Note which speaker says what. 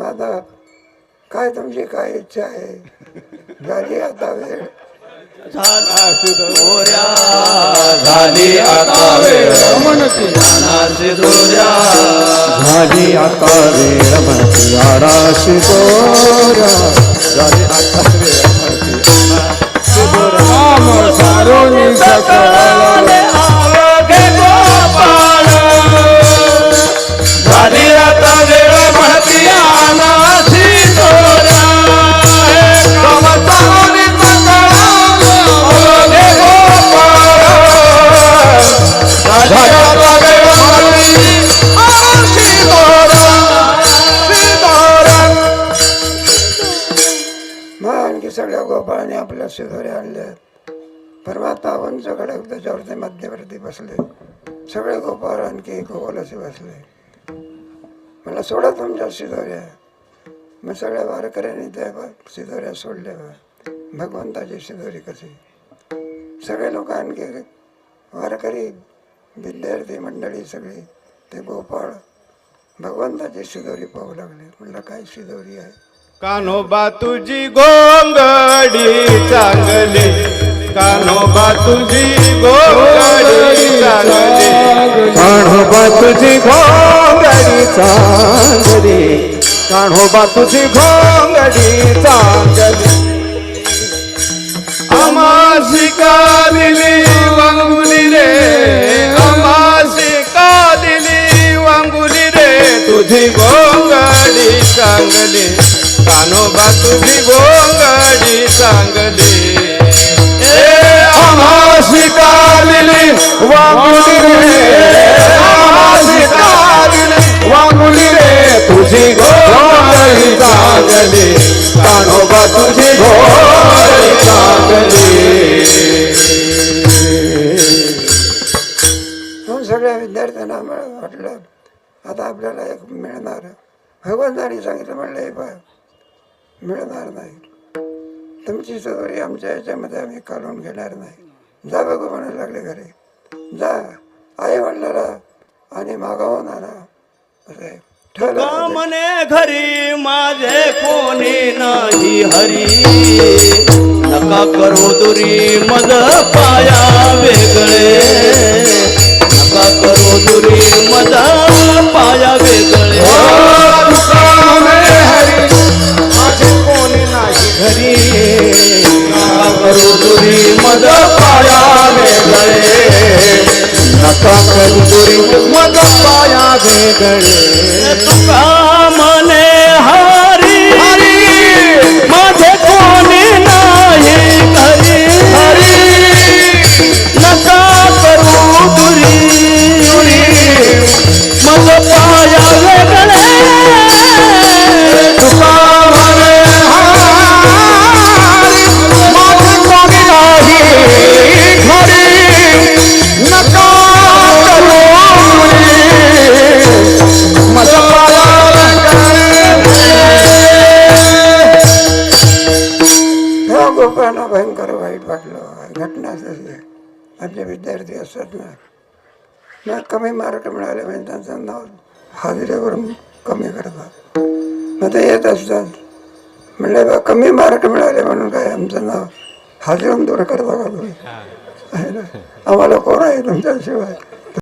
Speaker 1: आता काय तुमची काय इच्छा आहे? झाली आता वेळ.
Speaker 2: झाली आता वेळ. दोऱ्या
Speaker 3: झाली आता वेळ म्हणती आराशी दोऱ्या झाली आता वेळ म्हणती राम सारोनी सकळ
Speaker 1: आपल्या शिदोरे आणल्या परमात्मा उंचकडे त्याच्यावरती मध्यवर्ती बसले. सगळे गोपाळ आणखी गोपालाचे बसले. मला सोडा तुमच्या शिदोऱ्या मग सगळ्या वारकऱ्यांनी त्या ब- शिदोऱ्या सोडल्या बा. भगवंताची शिदोरी कशी? सगळे लोक आणखी वारकरी विद्यार्थी मंडळी सगळी ते गोपाळ. भगवंताची शिदोरी पाहू लागले. म्हटलं काय शिदोरी आहे?
Speaker 2: कान्होबा तुझी गोंगडी चांगली. कान्होबा तुझी गोंगडी चांगली.
Speaker 3: कान्होबा तुझी गोंगडी चांगली. कान्होबा तुझी गोंगडी चांगली.
Speaker 2: अमासिका दिली वांगुली रे. अमासिका दिली वांगुली रे. तुझी गोंगडी चांगली. कान्होबा तुझी गोंगडी चांगली ए अमासिका दिली वांगुली रे। अमासिका दिली
Speaker 3: वांगुली रे। तुझी घोंगडी चांगली कान्होबा तुझी घोंगडी चांगली
Speaker 1: म्हणून सगळ्या विद्यार्थ्यांना मला वाटलं आता आपल्याला एक मिळणार. भगवंतानी सांगितलं म्हणलं हे बा मिळणार नाही. तुमची सदोरी आमच्या याच्यामध्ये आम्ही काढून घेणार नाही. जा बघू म्हणायला लागले घरी. जा. आई वडिलाला आणि मागावून आणा असं
Speaker 2: म्हणे घरी माझे कोणी नाही हरी? नका करू दुरी मद पाया वेगळे. पाया वेगळे
Speaker 1: लोकांना भयंकर वाईट वाटलं. घटना तशी आहे. विद्यार्थी असतात ना. मग कमी मार्क मिळाले म्हणजे त्यांचं नाव हाजिरीवरून कमी करतात. मग ते येत असतात. म्हणले बा कमी मार्क मिळाले म्हणून काय आमचं नाव हाजीरून दूर करता का तुम्ही? आहे ना. आम्हाला कोण आहे तुमच्याशिवाय?